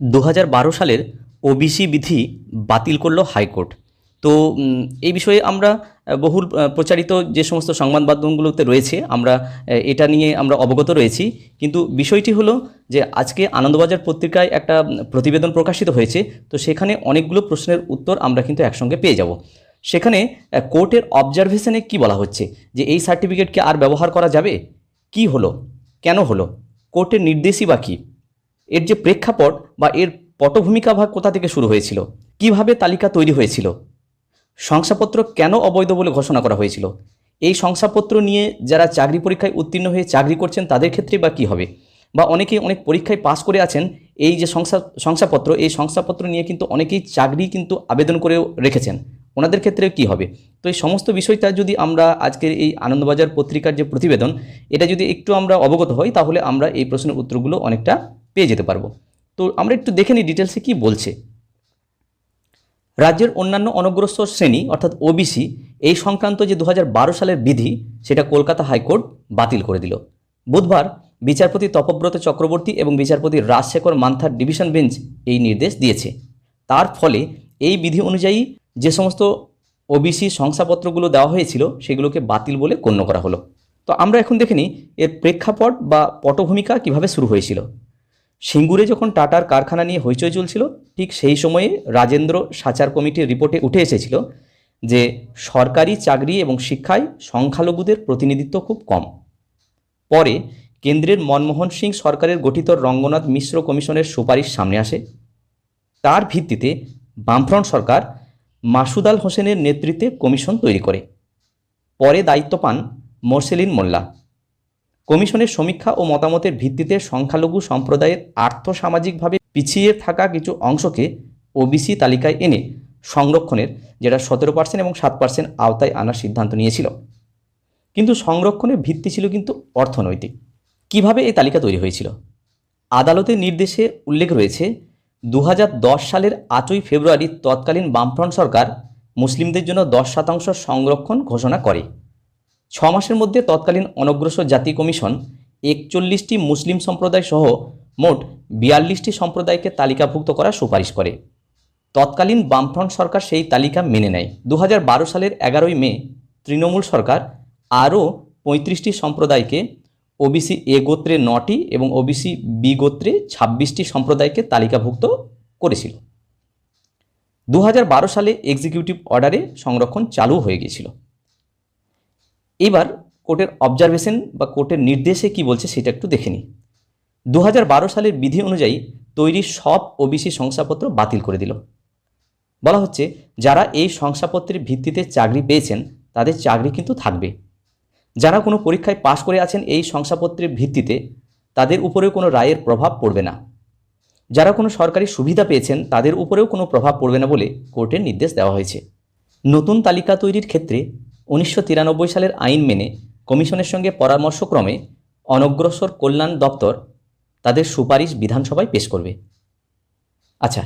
দু হাজার বারো সালের ওবিসি বিধি বাতিল করল হাইকোর্ট। তো এই বিষয়ে আমরা বহুল প্রচারিত যে সমস্ত সংবাদ মাধ্যমগুলোতে রয়েছে, আমরা এটা নিয়ে আমরা অবগত রয়েছি। কিন্তু বিষয়টি হলো যে, আজকে আনন্দবাজার পত্রিকায় একটা প্রতিবেদন প্রকাশিত হয়েছে, তো সেখানে অনেকগুলো প্রশ্নের উত্তর আমরা কিন্তু একসঙ্গে পেয়ে যাব। সেখানে কোর্টের অবজারভেশনে কি বলা হচ্ছে? যে, এই সার্টিফিকেটকে আর ব্যবহার করা যাবে? কি হলো? কেন হলো? কোর্টের নির্দেশই বা কী? এর যে প্রেক্ষাপট বা এর পটভূমিকা ভাগ কোথা থেকে শুরু হয়েছিল? কীভাবে তালিকা তৈরি হয়েছিল? শংসাপত্র কেন অবৈধ বলে ঘোষণা করা হয়েছিল? এই শংসাপত্র নিয়ে যারা চাকরি পরীক্ষায় উত্তীর্ণ হয়ে চাকরি করছেন তাদের ক্ষেত্রে বা কী হবে? বা অনেকেই অনেক পরীক্ষায় পাশ করে আছেন, এই যে শংসা, শংসাপত্র, এই শংসাপত্র নিয়ে কিন্তু অনেকেই চাকরি কিন্তু আবেদন করেও রেখেছেন। ওনাদের ক্ষেত্রে কি হবে? তো এই সমস্ত বিষয়টা যদি আমরা আজকের এই আনন্দবাজার পত্রিকার যে প্রতিবেদন, এটা যদি একটু আমরা অবগত হই, তাহলে আমরা এই প্রশ্নের উত্তরগুলো অনেকটা পেয়ে যেতে পারব। তো আমরা একটু দেখে নিই ডিটেলসে কী বলছে। রাজ্যের অন্যান্য অনগ্রসর শ্রেণি, অর্থাৎ ওবিসি এই সংক্রান্ত যে দু হাজার বারো সালের বিধি, সেটা কলকাতা হাইকোর্ট বাতিল করে দিল। বুধবার বিচারপতি তপব্রত চক্রবর্তী এবং বিচারপতি রাজশেখর মান্থার ডিভিশন বেঞ্চ এই নির্দেশ দিয়েছে। তার ফলে এই বিধি অনুযায়ী যে সমস্ত ওবিসি শংসাপত্রগুলো দেওয়া হয়েছিল, সেগুলোকে বাতিল বলে গণ্য করা হলো। তো আমরা এখন দেখে নিই এর প্রেক্ষাপট বা পটভূমিকা কীভাবে শুরু হয়েছিল। সিঙ্গুরে যখন টাটার কারখানা নিয়ে হইচই চলছিল, ঠিক সেই সময়ে রাজেন্দ্র সাচার কমিটির রিপোর্টে উঠে এসেছিল যে সরকারি চাকরি এবং শিক্ষায় সংখ্যালঘুদের প্রতিনিধিত্ব খুব কম। পরে কেন্দ্রের মনমোহন সিং সরকারের গঠিত রঙ্গনাথ মিশ্র কমিশনের সুপারিশ সামনে আসে। তার ভিত্তিতে বামফ্রন্ট সরকার মাসুদ আল হোসেনের নেতৃত্বে কমিশন তৈরি করে। পরে দায়িত্ব পান মোরসেলিন মোল্লা। কমিশনের সমীক্ষা ও মতামতের ভিত্তিতে সংখ্যালঘু সম্প্রদায়ের আর্থসামাজিকভাবে পিছিয়ে থাকা কিছু অংশকে ওবিসি তালিকায় এনে সংরক্ষণের, যেটা সতেরো পার্সেন্ট এবং সাত পার্সেন্ট আওতায় আনার সিদ্ধান্ত নিয়েছিল। কিন্তু সংরক্ষণের ভিত্তি ছিল কিন্তু অর্থনৈতিক। কীভাবে এই তালিকা তৈরি হয়েছিল? আদালতের নির্দেশে উল্লেখ রয়েছে দু হাজার দশ সালের আটই ফেব্রুয়ারি তৎকালীন বামফ্রন্ট সরকার মুসলিমদের জন্য দশ শতাংশ সংরক্ষণ ঘোষণা করে। ছ মাসের মধ্যে তৎকালীন অনগ্রসর জাতি কমিশন একচল্লিশটি মুসলিম সম্প্রদায় সহ মোট বিয়াল্লিশটি সম্প্রদায়কে তালিকাভুক্ত করার সুপারিশ করে। তৎকালীন বামফ্রন্ট সরকার সেই তালিকা মেনে নেয়। দু হাজার বারো সালের এগারোই মে তৃণমূল সরকার আরও পঁয়ত্রিশটি সম্প্রদায়কে ওবিসি এ গোত্রে নটি এবং ওবিসি বি গোত্রে ছাব্বিশটি সম্প্রদায়কে তালিকাভুক্ত করেছিল। দু হাজার বারো সালে এক্সিকিউটিভ অর্ডারে সংরক্ষণ চালু হয়ে গিয়েছিল। এবার কোর্টের অবজারভেশন বা কোর্টের নির্দেশে কি বলছে সেটা একটু দেখে নিই। দু হাজার বারো সালের বিধি অনুযায়ী তৈরি সব ওবিসি শংসাপত্র বাতিল করে দিল। বলা হচ্ছে, যারা এই শংসাপত্রের ভিত্তিতে চাকরি পেয়েছেন, তাদের চাকরি কিন্তু থাকবে। যারা কোনো পরীক্ষায় পাশ করে আছেন এই শংসাপত্রের ভিত্তিতে, তাদের উপরেও কোনো রায়ের প্রভাব পড়বে না। যারা কোনো সরকারি সুবিধা পেয়েছেন, তাদের উপরেও কোনো প্রভাব পড়বে না বলে কোর্টের নির্দেশ দেওয়া হয়েছে। নতুন তালিকা তৈরির ক্ষেত্রে উনিশশো তিরানব্বই সালের আইন মেনে কমিশনের সঙ্গে পরামর্শক্রমে অনগ্রসর কল্যাণ দপ্তর তাদের সুপারিশ বিধানসভায় পেশ করবে। আচ্ছা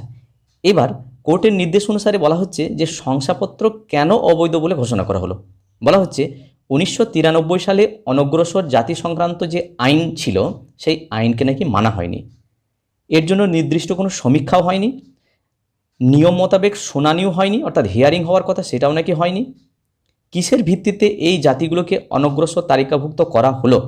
এবার কোর্টের নির্দেশ অনুসারে বলা হচ্ছে যে শংসাপত্র কেন অবৈধ বলে ঘোষণা করা হলো? বলা হচ্ছে, উনিশশো তিরানব্বই সালে অনগ্রসর জাতি সংক্রান্ত যে আইন ছিল, সেই আইনকে নাকি মানা হয়নি। এর জন্য নির্দিষ্ট কোনো সমীক্ষাও হয়নি। নিয়ম মোতাবেক শুনানিও হয়নি, অর্থাৎ হিয়ারিং হওয়ার কথা সেটাও নাকি হয়নি। কিসের ভিত্তিতে এই জাতিগুলোকে অনগ্রসর তালিকাভুক্ত করা হলো?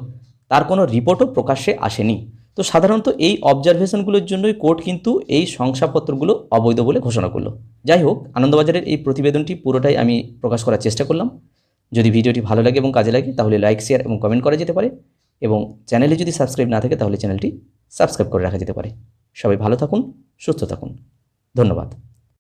তার কোনো রিপোর্টও প্রকাশ্যে আসেনি। তো সাধারণত এই অবজারভেশনগুলোর জন্যই কোর্ট কিন্তু এই শংসাপত্রগুলো অবৈধ বলে ঘোষণা করল। যাই হোক, আনন্দবাজারের এই প্রতিবেদনটি পুরোটাই আমি প্রকাশ করার চেষ্টা করলাম। যদি ভিডিওটি ভালো লাগে এবং কাজে লাগে, তাহলে লাইক, শেয়ার এবং কমেন্ট করা যেতে পারে। এবং চ্যানেলে যদি সাবস্ক্রাইব না থাকে, তাহলে চ্যানেলটি সাবস্ক্রাইব করে রাখা যেতে পারে। সবাই ভালো থাকুন, সুস্থ থাকুন। ধন্যবাদ।